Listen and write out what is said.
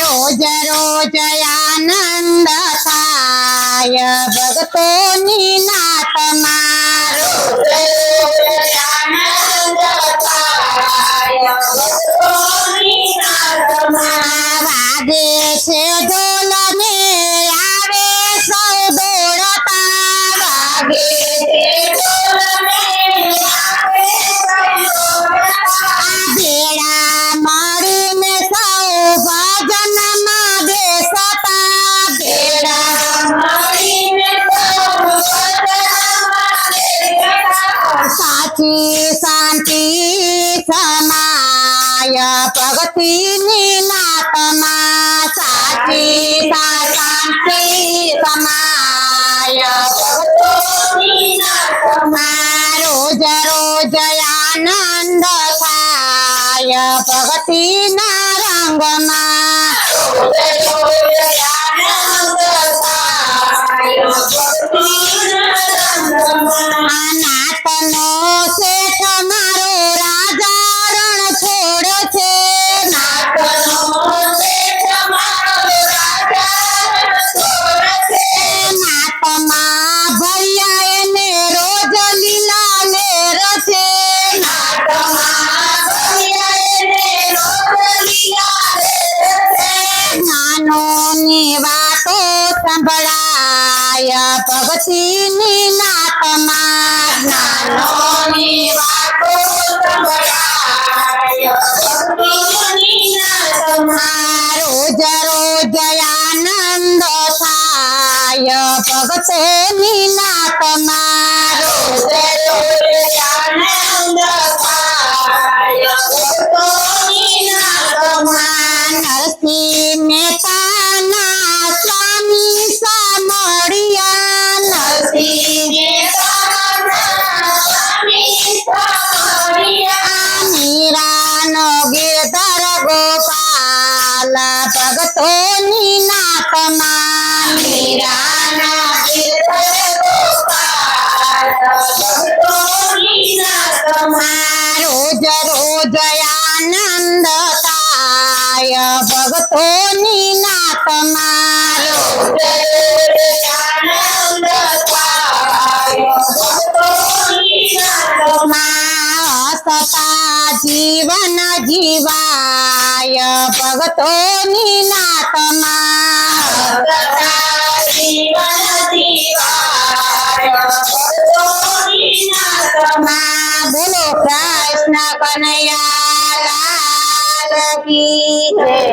રોજ રોજ આનંદ થાય. ભક્તોની નાતમાં સાચી શાંતિ સમાય ભક્તિની નાતમાં સાચી શાંતિ સમાય. રોજ રોજ આનંદ થાય. ભક્તિના રંગમાં સંભળાય ભગતીની નાતમાં નાનોની વાતો રોજ રોજ આનંદ થાય ભગતોની નાતમાં રોજ નરસિંહ મહેતાના મીરાનો ગિરધર ગોપાલ ભગતોની નાતમાં મીરાના રોજ રોજ આનંદ થાય ભગતોની નાતમાં હસતા જીવન જીવાય ભગતોની નાતમાં બોલો કૃષ્ણ કનૈયા લાલ કી જય.